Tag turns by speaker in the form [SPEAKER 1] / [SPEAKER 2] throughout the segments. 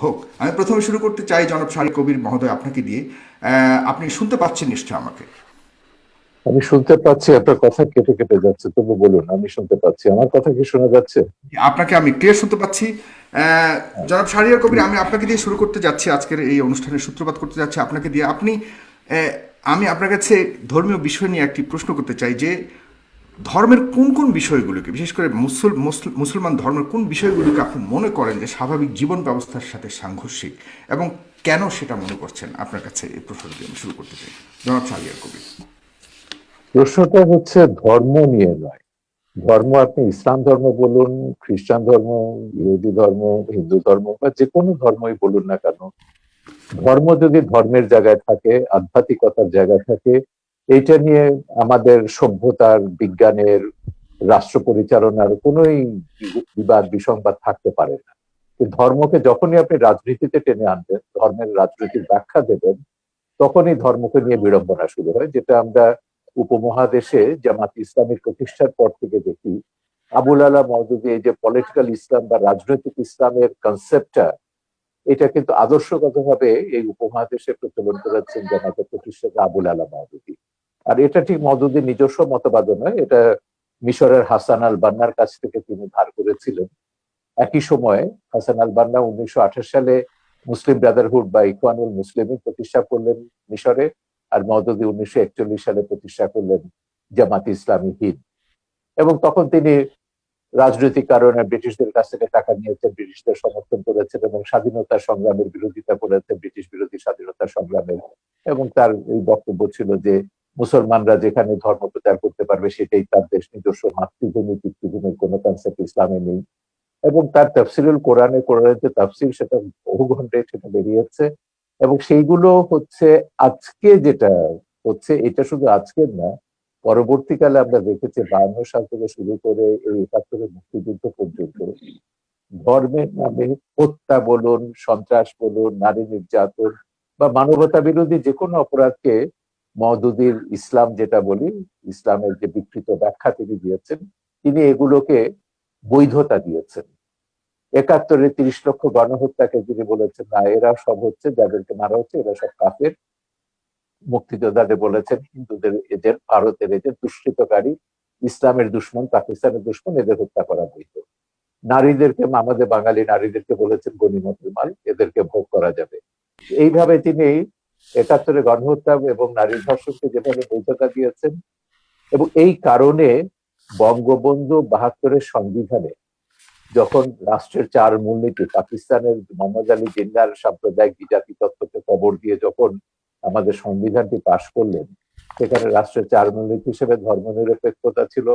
[SPEAKER 1] হোক আমি প্রথমে শুরু করতে চাই জনাব শারী কবির মহোদয় আপনাকে দিয়ে। আপনি শুনতে পাচ্ছেন নিশ্চয় আমাকে?
[SPEAKER 2] আমি শুনতে পাচ্ছি আপনার কথা কেটে কেটে যাচ্ছে তবু বলুন আমি শুনতে পাচ্ছি। আমার কথা কি শোনা যাচ্ছে?
[SPEAKER 1] আপনাকে আমি ক্লিয়ার শুনতে পাচ্ছি। আহ, জনাব শাহরিয়ার কবির আমি আপনাকে দিয়ে শুরু করতে যাচ্ছি। আজকের এই অনুষ্ঠানের সূত্রপাত করতে যাচ্ছি আপনাকে দিয়ে। আপনি আমি আপনার কাছে ধর্মীয় বিষয় নিয়ে একটি প্রশ্ন করতে চাই যে ধর্মের কোন কোন বিষয়গুলোকে, বিশেষ করে মুসল, মুসল- মুসলমান ধর্মের কোন বিষয়গুলোকে আপনি মনে করেন যে স্বাভাবিক জীবন ব্যবস্থার সাথে সাংঘর্ষিক এবং কেন সেটা মনে করছেন? আপনার কাছে এই প্রশ্নটি আমি শুরু করতে চাই। জনাব শাহরিয়ার কবির।
[SPEAKER 2] প্রশ্নটা হচ্ছে ধর্ম নিয়ে নয়। ধর্ম আপনি ইসলাম ধর্ম বলুন, খ্রিস্টান ধর্ম, ইহুদি ধর্ম, হিন্দু ধর্ম বা যে কোনো ধর্মই বলুন না কেন, ধর্ম যদি ধর্মের জায়গায় থাকে, আধ্যাত্মিকতার জায়গায় থাকে এইটা নিয়ে আমাদের সভ্যতার, বিজ্ঞানের, রাষ্ট্র পরিচালনার কোনোই বিবাদ, বিসংবাদ থাকতে পারে না। ধর্মকে যখনই আপনি রাজনীতিতে টেনে আনবেন, ধর্মের রাজনীতির ব্যাখ্যা দেবেন, তখনই ধর্মকে নিয়ে বিড়ম্বনা শুরু হয়, যেটা আমরা উপমহাদেশে জামাত ইসলামের প্রতিষ্ঠার পর থেকে দেখি। আবুল আলা মওদুদি, এই যে পলিটিক্যাল ইসলাম বা রাজনৈতিক ইসলামের কনসেপ্টটা এটা কিন্তু আদর্শগতভাবে এই উপমহাদেশে প্রচলন করেছেন জামাতের প্রতিষ্ঠাতা আবুল আলা মওদুদি। আর এটা ঠিক মওদুদির নিজস্ব মতবাদ নয়, এটা মিশরের হাসান আল বান্নার কাছ থেকে তিনি ধার করেছিলেন। একই সময়ে হাসান আল বান্না উনিশশো সালে মুসলিম ব্রাদারহুড বা ইকওয়ানুল মুসলিমিন প্রতিষ্ঠা করলেন মিশরে আর মওদুদি উনিশশো সালে প্রতিষ্ঠা করলেন জামাত ইসলামী হিন্দ। এবং তখন তিনি রাজনৈতিক কারণে ব্রিটিশদের কাছ থেকে টাকা নিয়েছেন, ব্রিটিশদের সমর্থন করেছেন এবং স্বাধীনতা সংগ্রামের বিরোধিতা করেছেন, ব্রিটিশ বিরোধী স্বাধীনতা সংগ্রামের। এবং তার এই বক্তব্য ছিল যে মুসলমানরা যেখানে ধর্ম প্রচার করতে পারবে, সেটাই তার দেশ নিজস্ব মাতৃভূমি, পিতৃভূমির কোনো কনসেপ্ট ইসলামে নেই। এবং তার তফসিলুল কোরআনে, কোরআনের যে তফসিল সেটা বহু ঘন্টায় সেটা বেরিয়েছে এবং সেইগুলো হচ্ছে আজকে যেটা হচ্ছে, এটা শুধু আজকের না, পরবর্তীকালে আমরা দেখেছি বায়ান্ন সাল থেকে শুরু করে এই একাত্তরের মুক্তিযুদ্ধ পর্যন্ত ধর্মের নামে হত্যা বলুন, সন্ত্রাস বলুন, নারী নির্যাতন বা মানবতা বিরোধী যে কোনো অপরাধকে মওদুদির ইসলাম যেটা বলি, ইসলামের যে বিকৃত ব্যাখ্যা তিনি দিয়েছেন, তিনি এগুলোকে বৈধতা দিয়েছেন। একাত্তরে তিরিশ লক্ষ গণহত্যাকে তিনি বলেছেন, না, এরা সব হচ্ছে, যাদেরকে মারা হচ্ছে, এরা সব কাফের। মুক্তিযোদ্ধাদের বলেছেন, হিন্দুদের এদের, ভারতের এদের দুষ্কৃতকারী ইসলামের দুশ্মন, পাকিস্তানের দুশ্মন, এদের হত্যা করা বৈধ। নারীদেরকে, আমাদের বাঙালি নারীদেরকে বলেছেন গণিমতের মাল এদেরকে ভোগ করা যাবে। এইভাবে তিনি একাত্তরে গণহত্যা এবং নারী ধর্ষণকে যেভাবে বৈধতা দিয়েছেন এবং এই কারণে বঙ্গবন্ধু বাহাত্তরের সংবিধানে যখন রাষ্ট্রের চার মূলনীতি, পাকিস্তানের মোহাম্মদ আলী জিন্নার সাম্প্রদায়িক বিজাতি তত্ত্বকে কবর দিয়ে যখন আমাদের সংবিধানটি পাশ করলেন, সেখানে রাষ্ট্রের চার মূলনীতি হিসেবে ধর্মনিরপেক্ষতা ছিল,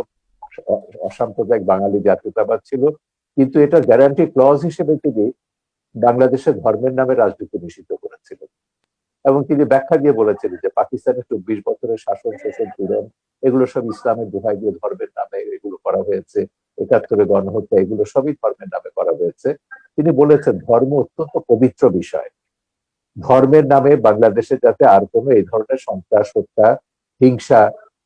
[SPEAKER 2] অসাম্প্রদায়িক বাঙালি জাতীয়তাবাদ ছিল। কিন্তু এটা গ্যারান্টি ক্লজ হিসেবে তিনি বাংলাদেশের ধর্মের নামে রাজনীতি নিষিদ্ধ করেছিলেন। এবং তিনি ব্যাখ্যা দিয়ে বলেছিলেন যে পাকিস্তানের চব্বিশ বছরের শাসন, শোষণ, পীড়ন, এগুলো সব ইসলামের দোহাই দিয়ে ধর্মের নামে এগুলো করা হয়েছে। একাত্তরে গণহত্যা, এগুলো সবই ধর্মের নামে করা হয়েছে। তিনি বলেছেন, ধর্ম অত্যন্ত পবিত্র বিষয়। ধর্মের নামে বাংলাদেশে যাতে আর কোনো এই ধরনের সন্ত্রাস, হত্যা, হিংসা,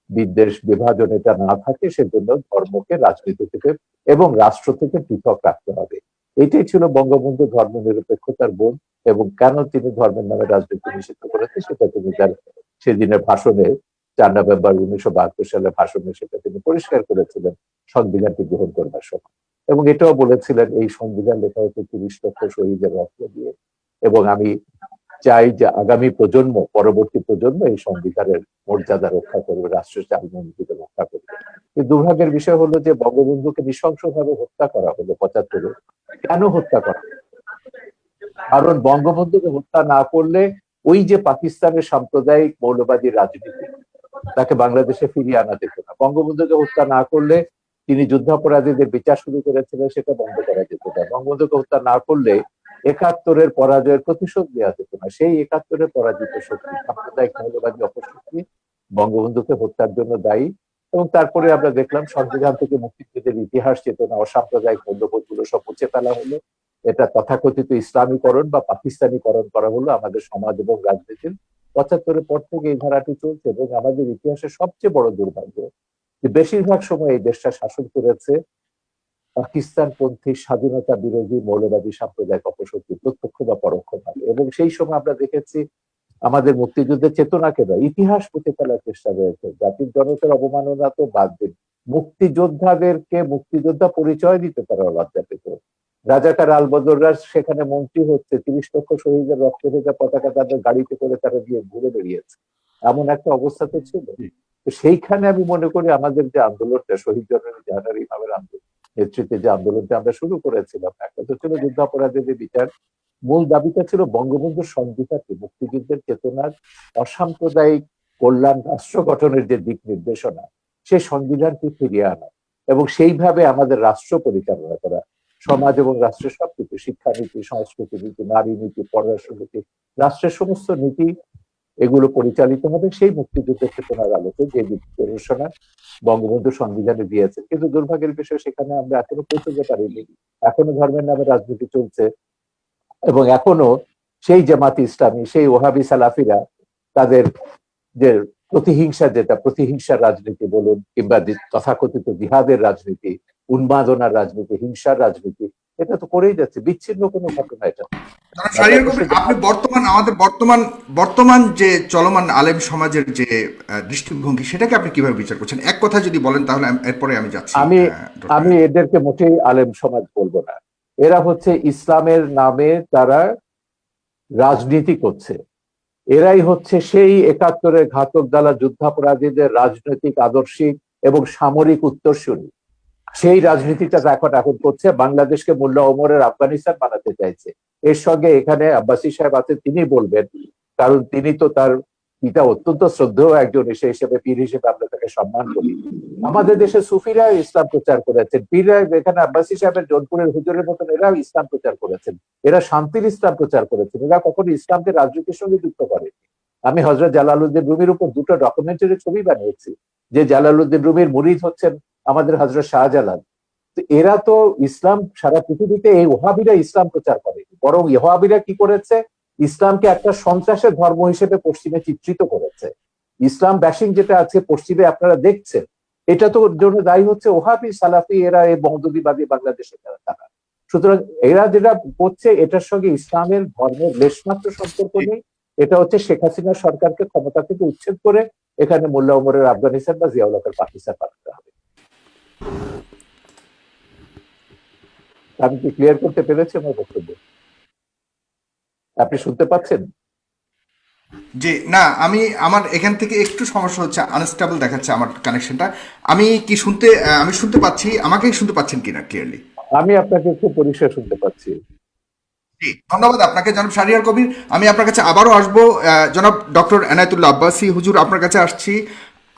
[SPEAKER 2] বিদ্বেষ, বিভাজন এটা না থাকে, সেজন্য ধর্মকে রাজনীতি থেকে এবং রাষ্ট্র থেকে পৃথক রাখতে হবে। এটাই ছিল বঙ্গবন্ধু ধর্ম নিরপেক্ষতার বোধ এবং কেন তিনি ধর্মের নামে রাজনীতি নিষিদ্ধ করেছেন সেটা তিনি তার সেদিনের ভাষণে চার নভেম্বর উনিশশো বাহাত্তর সালে ভাষণে সেটা তিনি পরিষ্কার করেছিলেন, সংবিধানটি গ্রহণ করবার সময়। এবং এটাও বলেছিলেন, এই সংবিধান লেখা হচ্ছে তিরিশ লক্ষ শহীদের রক্ত দিয়ে। এবং আমি চাই যে আগামী প্রজন্ম, পরবর্তী প্রজন্ম এই সংবিধানের মর্যাদা রক্ষা করবে, রাষ্ট্রের চালনীতিকে রক্ষা করবে। দুর্ভাগ্যের বিষয় হলো যে বঙ্গবন্ধুকে নৃশংসভাবে হত্যা করা হলো পঁচাত্তরে। কেন হত্যা করা? কারণ বঙ্গবন্ধুকে হত্যা না করলে ওই যে পাকিস্তানের সাম্প্রদায়িক মৌলবাদী রাজনীতি, তাকে বাংলাদেশে ফিরিয়ে আনা যেত না। বঙ্গবন্ধুকে হত্যা না করলে তিনি যুদ্ধাপরাধীদের বিচার শুরু করেছিলেন, সেটা বন্ধ করা যেত না। বঙ্গবন্ধুকে হত্যা না করলে একাত্তরের পরাজয়ের প্রতিশোধ দেওয়া যেত না। সেই একাত্তরের পরাজিত শক্তি সাম্প্রদায়িক মৌলবাদী অপশক্তি, বঙ্গবন্ধুকে হত্যার জন্য দায়ী এবং তারপরে আমরা দেখলাম সংবিধান থেকে মুক্তিযুদ্ধের ইতিহাস, চেতনা, অসাম্প্রদায়িক মূল্যবোধগুলো সব মুছে ফেলা হলো। এটা তথাকথিত ইসলামীকরণ বা পাকিস্তানিকরণ করা হলো আমাদের সমাজ এবং রাজনীতির। পঁচাত্তরের পর থেকে এই ধারাটি চলছে এবং আমাদের ইতিহাসের সবচেয়ে বড় দুর্ভাগ্য যে বেশিরভাগ সময় এই দেশটা শাসন করেছে পাকিস্তানপন্থী স্বাধীনতা বিরোধী মৌলবাদী সাম্প্রদায়িক অপশক্তি প্রত্যক্ষ বা পরোক্ষভাবে এবং সেই সময় আমরা দেখেছি আমাদের মুক্তিযুদ্ধের চেতনাকে নয় ইতিহাস পুঁতে ফেলার চেষ্টা রয়েছে। জাতির জনতার অবমাননা তো বাদ দিন। মুক্তিযোদ্ধাদেরকে মুক্তিযোদ্ধা পরিচয় দিতে তারা লজ্জা পেত রাজাকার আলবদররা সেখানে মন্ত্রী হচ্ছে তিরিশ লক্ষ শহীদের রক্ত ভেজা পতাকা তাদের গাড়িতে করে তারা দিয়ে ঘুরে বেরিয়েছে এমন একটা অবস্থা তো ছিল। তো সেইখানে আমি মনে করি আমাদের যে আন্দোলনটা শহীদ জননী জাহানার ইমামের আন্দোলন নেতৃত্বে যে আন্দোলনটা আমরা শুরু করেছিলাম, একটা তো ছিল যুদ্ধাপরাধীদের বিচার, মূল দাবিটা ছিল বঙ্গবন্ধুর সংবিধানকে, মুক্তিযুদ্ধের চেতনার অসাম্প্রদায়িক কল্যাণ রাষ্ট্র গঠনের যে দিক নির্দেশনা সেই সংবিধানকে ফিরিয়ে আনা এবং সেইভাবে আমাদের রাষ্ট্র পরিচালনা করা, সমাজ এবং রাষ্ট্রের সবকিছু, শিক্ষানীতি, সংস্কৃতি নীতি, নারী নীতি পররাষ্ট্র নীতি রাষ্ট্রের সমস্ত নীতি এগুলো পরিচালিত হবে, সেই মুক্তিযুদ্ধের চেতনার আলোকে, যে নির্দেশনা বঙ্গবন্ধু সংবিধানে দিয়েছে। কিন্তু দুর্ভাগ্যের বিষয়, সেখানে আমরা এখনও পৌঁছতে পারিনি। এখনও ধর্মের নামে রাজনীতি চলছে। এবং এখনও সেই জামাত ইসলামী, সেই ওহাবি সালাফিরা তাদের যে প্রতিহিংসা যেটা, প্রতিহিংসার রাজনীতি বলুন কিংবা তথাকথিত জিহাদের রাজনীতি উন্মাদনার রাজনীতি হিংসার রাজনীতি এটা তো করেই যাচ্ছে বিচ্ছিন্ন কোনো ঘটনা এটা।
[SPEAKER 1] আপনি বর্তমান আমাদের বর্তমান বর্তমান যে চলমান আলেম সমাজের যে দৃষ্টিভঙ্গি সেটাকে আপনি কীভাবে বিচার করছেন? এক কথা যদি বলেন তাহলে আমি- এরপরে আমি যাচ্ছি
[SPEAKER 2] আমি আমি এদেরকে মোটেই আলেম সমাজ বলব না। এরা হচ্ছে ইসলামের নামে তারা রাজনীতি করছে। এরাই হচ্ছে সেই একাত্তরের ঘাতক দালা যুদ্ধাপরাধীদের রাজনৈতিক আদর্শিক এবং সামরিক উত্তরসূরি। সেই রাজনীতিটা এখন এখন করছে। বাংলাদেশকে মোল্লা ওমরের আফগানিস্তান বানাতে চাইছে। এর সঙ্গে এখানে আব্বাসী সাহেব আছেন, তিনি বলবেন, কারণ তিনি তো তার পিতা অত্যন্ত শ্রদ্ধেয় একজন, এসে হিসেবে পীর হিসেবে আমরা তাকে সম্মান করি। আমাদের দেশে সুফিরা ইসলাম প্রচার করেছেন। পীররা এখানে আব্বাসী সাহেবের জোনপুরের হুজুরের মতন এরাও ইসলাম প্রচার করেছেন। এরা শান্তির ইসলাম প্রচার করেছেন। এরা কখনো ইসলামকে রাজনীতির সঙ্গে যুক্ত করেনি। আমি হজরত জালালউদ্দিন রুমির উপর দুটো ডকুমেন্টারি ছবি বানিয়েছি। যে জালালউদ্দিন রুমির মুরিদ হচ্ছেন আমাদের হজরত শাহজালাল। তো এরা তো ইসলাম সারা পৃথিবীতে এই ওহাবিরা ইসলাম প্রচার করে। বরং ইহাবিরা কি করেছে? ইসলামকে একটা সন্ত্রাসের ধর্ম হিসেবে পশ্চিমে চিত্রিত করেছে। ইসলাম ব্যাশিং যেটা আছে পশ্চিমে আপনারা দেখছেন, এটা তো জন্য দায়ী হচ্ছে ওহাবি, সালাফি, এরা এই মহদুদিবাদী বাংলাদেশে তারা তারা। সুতরাং এরা যেটা করছে, এটার সঙ্গে ইসলামের ধর্মের লেশমাত্র সম্পর্ক নেই। এটা হচ্ছে শেখ হাসিনা সরকারকে ক্ষমতা থেকে উচ্ছেদ করে, এখানে মোল্লা ওমরের আফগানিস্তান বা জিয়াউল হকের পাকিস্তান বানাতে হবে। আমি কি ক্লিয়ার করতে পেরেছি আমার বক্তব্য? আপনি শুনতে পাচ্ছেন?
[SPEAKER 1] জি না আমি আমার এখান থেকে একটু সমস্যা হচ্ছে আনস্টেবল দেখাচ্ছে আমার কানেকশনটা আমি কি শুনতে আমি শুনতে পাচ্ছি আমাকে শুনতে পাচ্ছেন কিনা ক্লিয়ারলি
[SPEAKER 2] আমি আপনাকে একটু পরিষ্কার শুনতে পাচ্ছি।
[SPEAKER 1] ধন্যবাদ আপনাকে জনাব শাহরিয়ার কবির। আমি আপনার কাছে আবারও আসব জনাব ডক্টর এনায়তুল্লাহ আব্বাসি। হুজুর আপনার কাছে আসছি।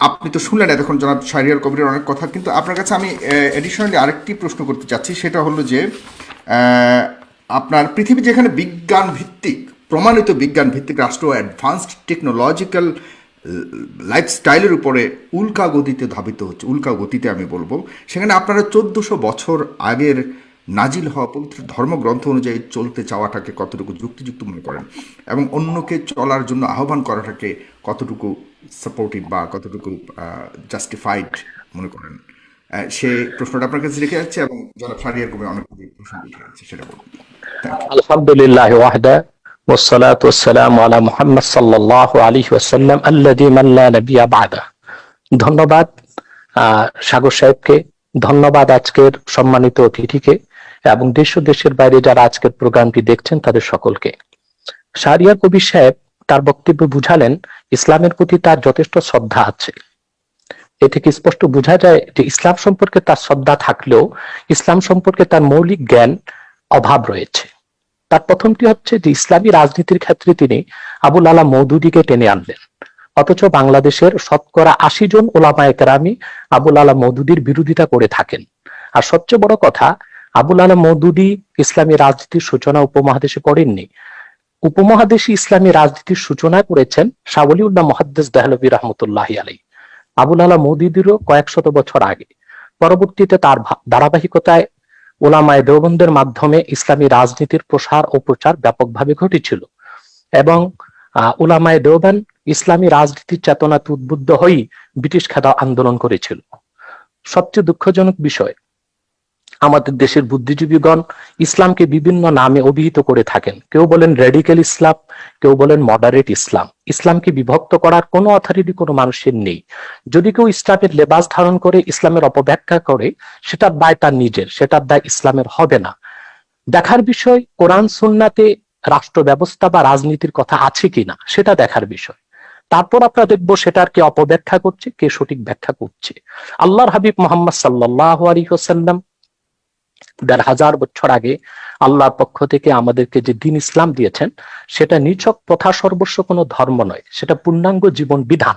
[SPEAKER 1] আপনি তো শুনলেন এতক্ষণ জনাব শাহরিয়ার কবিরের অনেক কথা, কিন্তু আপনার কাছে আমি এডিশনালি আরেকটি প্রশ্ন করতে চাচ্ছি, সেটা হলো যে আপনার পৃথিবী যেখানে বিজ্ঞান ভিত্তিক, প্রমাণিত বিজ্ঞান ভিত্তিক রাষ্ট্র অ্যাডভান্সড টেকনোলজিক্যাল লাইফস্টাইলের উপরে উল্কা গতিতে ধাবিত হচ্ছে, উল্কা গতিতে আমি বলব, সেখানে আপনারা চোদ্দশো বছর আগের নাজিল হওয়া পবিত্র ধর্মগ্রন্থ অনুযায়ী চলতে চাওয়াটাকে কতটুকু যুক্তিযুক্ত মনে করেন এবং অন্যকে চলার জন্য আহ্বান করাটাকে কতটুকু সাপোর্টিভ বা কতটুকু জাস্টিফাইড মনে করেন আহ, সে প্রশ্নটা আপনার কাছে রেখে যাচ্ছে এবং জনাব সারিয়ার কবি অনেক প্রশ্ন লিখে যাচ্ছে সেটা বলুন Thank you.
[SPEAKER 3] الحمد لله وحده والصلاة والسلام على محمد صلى الله عليه وسلم الذي من لا نبي بعده ধন্যবাদ আহ, সাগর সাহেবকে ধন্যবাদ আজকের সম্মানিত অতিথিকে এবং দেশ দেশের বাইরে যারা আজকের প্রোগ্রামটি দেখছেন, তাদের সকলকে। শাহরিয়ার কবির সাহেব তার বক্তব্যে বুঝালেন, ইসলামের প্রতি তার যথেষ্ট শ্রদ্ধা আছে। এ থেকে স্পষ্ট বোঝা যায় যে ইসলাম সম্পর্কে তার শ্রদ্ধা থাকলেও ইসলাম সম্পর্কে তার মৌলিক জ্ঞান অভাব রয়েছে। তার প্রথমটি হচ্ছে যে ইসলামী রাজনীতির ক্ষেত্রে তিনি আবুল আলা মৌদুদিকে টেনে আনলেন। অথচ বাংলাদেশের শতকরা আশি জন ওলামায়ে কেরামি আবুল আলা মৌদুদির বিরোধিতা করে থাকেন। আর সবচেয়ে বড় কথা আবুল আলা মৌদুদি ইসলামী রাজনীতির সূচনা উপমহাদেশে করেননি উপমহাদেশে ইসলামী রাজনীতির সূচনা করেছেন শাওলিউল্লাহ মহাদ্দেস দেহলবী রহমতুল্লাহ আলী আবুল আলা মৌদুদিরও কয়েক শত বছর আগে। পরবর্তীতে তার ধারাবাহিকতায় ওলামায় দেওবন্দের মাধ্যমে ইসলামী রাজনীতির প্রসার ও প্রচার ব্যাপকভাবে ঘটেছিল এবং ওলামায় দেওবান ইসলামী রাজনীতির চেতনাতে উদ্বুদ্ধ হয়েই ব্রিটিশ খেদা আন্দোলন করেছিল। সবচেয়ে দুঃখজনক বিষয় আমাদের দেশের বুদ্ধিজীবীগণ ইসলামকে বিভিন্ন নামে অভিহিত করে থাকেন। কেউ বলেন রেডিক্যাল ইসলাম, কেউ বলেন মডারেট ইসলাম। ইসলামকে বিভক্ত করার কোনো অথরিটি কোনো মানুষের নেই। যদি কেউ ইসলামের লেবাস ধারণ করে, ইসলামের অপব্যাখ্যা করে সেটার দায় তার নিজের সেটার দায় ইসলামের হবে না। দেখার বিষয়, কোরআন, সুন্নাতে রাষ্ট্র ব্যবস্থা বা রাজনীতির কথা আছে কিনা, সেটা দেখার বিষয়। তারপর আমরা দেখব সেটার কে অপব্যাখ্যা করছে, কে সঠিক ব্যাখ্যা করছে। আল্লাহর হাবিব মোহাম্মদ সাল্লাহ আলী হোসাল্লাম দেড় হাজার বছর আগে আল্লাহর পক্ষ থেকে আমাদেরকে যে দিন ইসলাম দিয়েছেন, সেটা নিছক প্রথা সর্বস্ব কোনো ধর্ম নয়, সেটা পূর্ণাঙ্গ জীবন বিধান।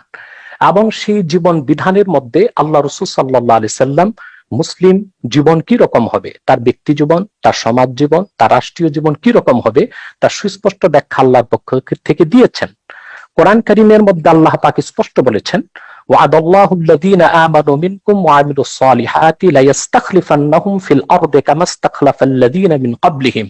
[SPEAKER 3] এবং সেই জীবন বিধানের মধ্যে আল্লাহ রসুল সাল্লাহ আলি সাল্লাম মুসলিম জীবন কি রকম হবে? তার ব্যক্তি জীবন, তার সমাজ জীবন, তার রাষ্ট্রীয় জীবন কি রকম হবে? তার সুস্পষ্ট ব্যাখ্যা আল্লাহর পক্ষ থেকে দিয়েছেন। কোরআন করিমের মধ্যে আল্লাহ পাক স্পষ্ট বলেছেন وعد الله الذين آمنوا منكم وعملوا الصالحات ليستخلفنهم في الأرض كما استخلف الذين من قبلهم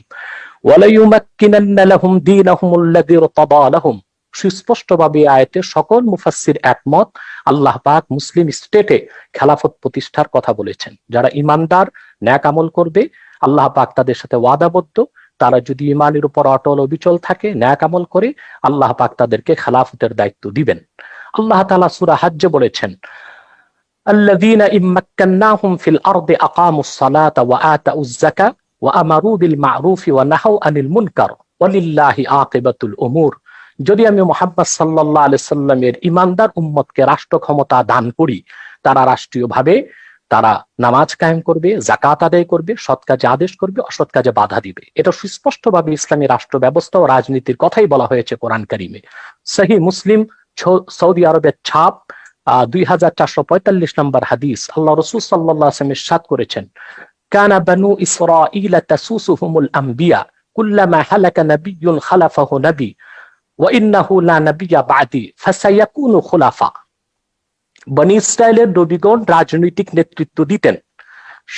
[SPEAKER 3] وليمكنن لهم دينهم الذي ارتضى لهم সুস্পষ্টভাবে এই আয়াতে সকল মুফাসসির একমত আল্লাহ পাক মুসলিম স্টেটে খেলাফত প্রতিষ্ঠার কথা বলেছেন যারা ইমানদার ন্যাক আমল করবে আল্লাহ পাক তাদের সাথে ওয়াদাবদ্ধ তারা যদি ইমানের উপর অটল অবিচল থাকে ন্যাক আমল করে আল্লাহ পাক তাদেরকে খেলাফতের দায়িত্ব দিবেন আল্লাহ তাআলা সূরা হাজ্জে বলেছেন الذين إن مكناهم في الأرض أقاموا الصلاة وآتوا الزكاة وأمروا بالمعروف ونهوا عن المنكر ولله عاقبة الأمور যদি আমি মোহাম্মদ সাল্লাহ আলি সাল্লামের ইমানদার উম্মতকে রাষ্ট্র ক্ষমতা দান করি তারা রাষ্ট্রীয়ভাবে তারা নামাজ কায়েম করবে জাকাত আদায় করবে সৎ কাজে আদেশ করবে অসৎ কাজে বাধা দিবে এটা সুস্পষ্টভাবে ইসলামী রাষ্ট্র ব্যবস্থা ও রাজনীতির কথাই বলা হয়েছে কোরআন কারিমে সহি মুসলিম ছ- সৌদি আরবের ছাপ দুই হাজার চারশো পঁয়তাল্লিশ নম্বর হাদিস। আল্লাহ রসুল সাত করেছেন, কানা বানু ইসরাঈলা তাসুসুহুমুল আম্বিয়া লা বনি রাজনৈতিক নেতৃত্ব দিতেন।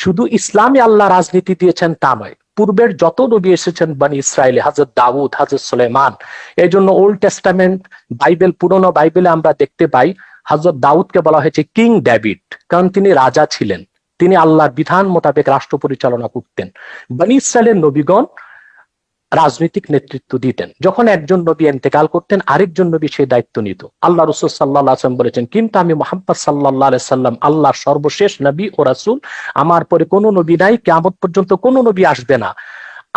[SPEAKER 3] শুধু ইসলামী আল্লাহ রাজনীতি দিয়েছেন তা নয় পূর্বের যত নবী এসেছেন বানি ইসরায়েলে হাজর দাউদ হাজর সুলেমান এই জন্য ওল্ড টেস্টামেন্ট বাইবেল, পুরনো বাইবেলে আমরা দেখতে পাই হাজর দাউদকে বলা হয়েছে কিং ডেভিড কারণ তিনি রাজা ছিলেন। তিনি আল্লাহর বিধান মোতাবেক রাষ্ট্র পরিচালনা করতেন। বানি ইসরায়েলের নবীগণ রাজনৈতিক নেতৃত্ব দিতেন। যখন একজন নবী এন্তেকাল করতেন, আরেকজন নবী সেই দায়িত্ব নিত। আল্লাহ রসুল সাল্লাহ আসলাম বলেছেন, কিন্তু আমি মোহাম্মদ সাল্লাহ সাল্লাম আল্লাহ সর্বশেষ নবী ও রাসুল, আমার পরে কোনো নবী নাই কেমন পর্যন্ত কোনো নবী আসবে না।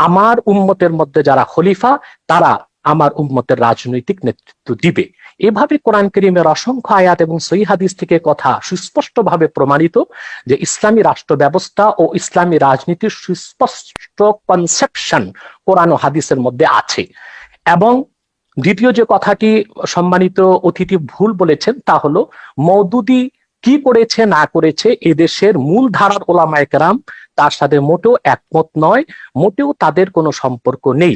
[SPEAKER 3] আমার উম্মতের মধ্যে যারা খলিফা, তারা আমার উম্মতের রাজনৈতিক নেতৃত্ব দিবে। এভাবে কোরআন করিমের অসংখ্য আয়াত এবং সই হাদিস থেকে কথা সুস্পষ্টভাবে প্রমাণিত যে ইসলামী রাষ্ট্র ব্যবস্থা ও ইসলামী রাজনীতির সুস্পষ্ট কনসেপশন কোরআন ও হাদিসের মধ্যে আছে। এবং দ্বিতীয় যে কথাটি সম্মানিত অতিথি ভুল বলেছেন তা হলো মৌদুদি কি করেছে না করেছে এদেশের মূল ধারার ওলামা কেরাম তার সাথে মোটেও একমত নয় মোটেও তাদের কোনো সম্পর্ক নেই।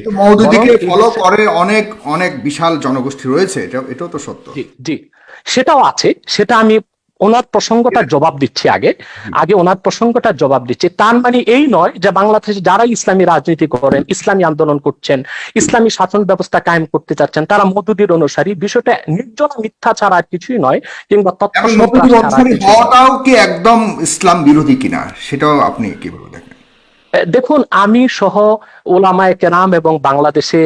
[SPEAKER 1] ফলো করে অনেক অনেক বিশাল জনগোষ্ঠী রয়েছে এটা এটাও তো সত্য।
[SPEAKER 3] জি জি। সেটাও আছে সেটা আমি ওনার প্রসঙ্গটা জবাব দিচ্ছি আগে। আগে ওনার প্রসঙ্গটা জবাব দিচ্ছি। তার মানে এই নয় যে বাংলাদেশে যারা ইসলামী রাজনীতি করেন ইসলামী আন্দোলন করছেন ইসলামী শাসন ব্যবস্থা কায়েম করতে চাচ্ছেন তারা মধুদির অনুসারী। বিষয়টা নির্জন মিথ্যা ছাড়া আর কিছুই নয় কিংবা তথ্য।
[SPEAKER 1] হওয়াটাও কি একদম ইসলাম বিরোধী কিনা? সেটাও আপনি কীভাবে দেখেন
[SPEAKER 3] দেখুন আমি সহ ওলামায় কেরাম এবং বাংলাদেশে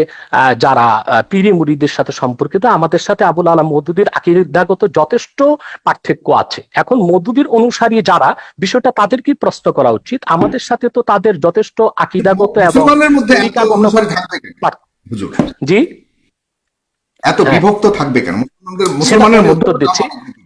[SPEAKER 3] যারা পীরি মুরিদের সাথে সম্পর্কিত আমাদের সাথে আবুল আলম মধুদির আকিদাগত যথেষ্ট পার্থক্য আছে। এখন মধুদির অনুসারী যারা বিষয়টা তাদেরকে প্রশ্ন করা উচিত। আমাদের সাথে তো তাদের যথেষ্ট আকিদাগত এবং জি?
[SPEAKER 1] এত। বিভক্ত থাকবে কেন? মুসলমানদের মুসলমানের মধ্যে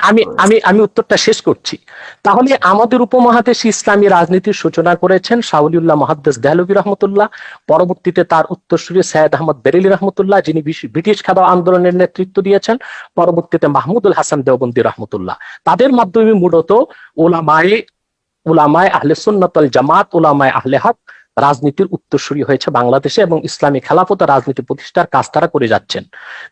[SPEAKER 3] আমি আমি আমি উত্তরটা শেষ করছি। তাহলে আমাদের উপমহাদেশে ইসলামী রাজনীতির সূচনা করেছেন শাউলিউল্লাহ মহাদ্দেস দেহলভী রহমতুল্লাহ। পরবর্তীতে তার উত্তরসূরি সৈয়দ আহমদ বেরেলি রহমতুল্লাহ, যিনি ব্রিটিশ খাদা আন্দোলনের নেতৃত্ব দিয়েছেন। পরবর্তীতে মাহমুদুল হাসান দেওবন্দি রহমতুল্লাহ। তাদের মাধ্যমে মূলত ওলামায়ে, ওলামায় আহলে সুন্নতল জামাত, ওলামায় আহলে হক রাজনীতির উত্তরসূরি হয়েছে বাংলাদেশে এবং ইসলামী খেলাফত রাজনীতি প্রতিষ্ঠার কাজ তারা করে যাচ্ছেন।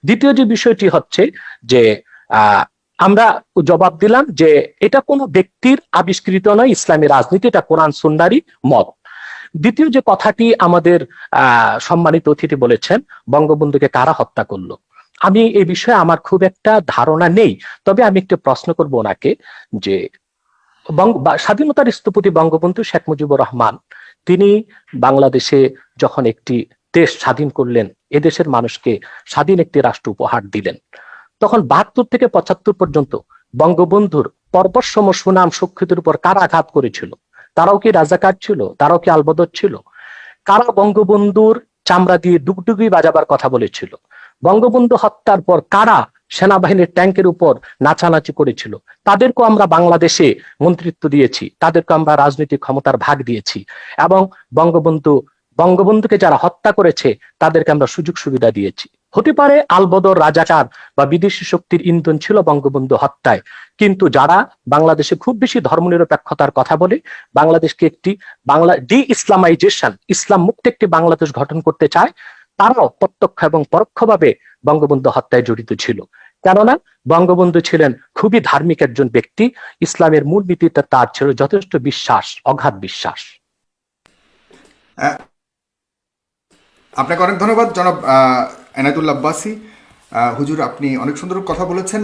[SPEAKER 3] দ্বিতীয় যে বিষয়টি হচ্ছে যে, আহ আমরা জবাব দিলাম যে এটা কোনো ব্যক্তির আবিষ্কৃত নয়, ইসলামী রাজনীতি, এটা কোরআন সুন্নারি মত। দ্বিতীয় যে কথাটি আমাদের সম্মানিত অতিথি বলেছেন, বঙ্গবন্ধুকে কারা হত্যা করল? আমি এই বিষয়ে আমার খুব একটা ধারণা নেই, তবে আমি একটু প্রশ্ন করব ওনাকে যে স্বাধীনতার স্থপতি বঙ্গবন্ধু শেখ মুজিবুর রহমান, তিনি বাংলাদেশে যখন একটি দেশ স্বাধীন করলেন, এদেশের মানুষকে স্বাধীন একটি রাষ্ট্র উপহার দিলেন। তখন বাহাত্তর থেকে পঁচাত্তর পর্যন্ত বঙ্গবন্ধুর পর্বতসম সুনাম সুখ্যাতির উপর কারা আঘাত করেছিল। তারাও কি রাজাকার ছিল? তারাও কি আলবদর ছিল? কারা বঙ্গবন্ধুর চামড়া দিয়ে ডুগডুগি বাজাবার কথা বলেছিল? বঙ্গবন্ধু হত্যার পর কারা সেনাবাহিনীর ট্যাঙ্কের উপর নাচানাচি করেছিল? তাদেরকেও আমরা বাংলাদেশে মন্ত্রিত্ব দিয়েছি। তাদেরকে আমরা রাজনৈতিক ক্ষমতার ভাগ দিয়েছি। এবং বঙ্গবন্ধু, বঙ্গবন্ধুকে যারা হত্যা করেছে, তাদেরকে আমরা সুযোগ সুবিধা দিয়েছি। হতে পারে আলবদর রাজাকার বা বিদেশি শক্তির ইন্ধন ছিল বঙ্গবন্ধু হত্যায়। কিন্তু যারা বাংলাদেশে খুব বেশি ধর্মনিরপেক্ষতার কথা বলে, বাংলাদেশকে একটি বাংলা ডি ইসলামাইজেশন ইসলাম মুক্ত একটি বাংলাদেশ গঠন করতে চায়, তারাও প্রত্যক্ষ এবং পরোক্ষভাবে বঙ্গবন্ধু হত্যায় জড়িত ছিল। কেননা বঙ্গবন্ধু ছিলেন খুবই ধার্মিক একজন ব্যক্তি, ইসলামের মূল নীতিতে তার ছিল যথেষ্ট বিশ্বাস অগাধ বিশ্বাস।
[SPEAKER 1] আপনাকে অনেক ধন্যবাদ। জনাব আহ, আব্বাসি হুজুর আপনি অনেক সুন্দর কথা বলেছেন।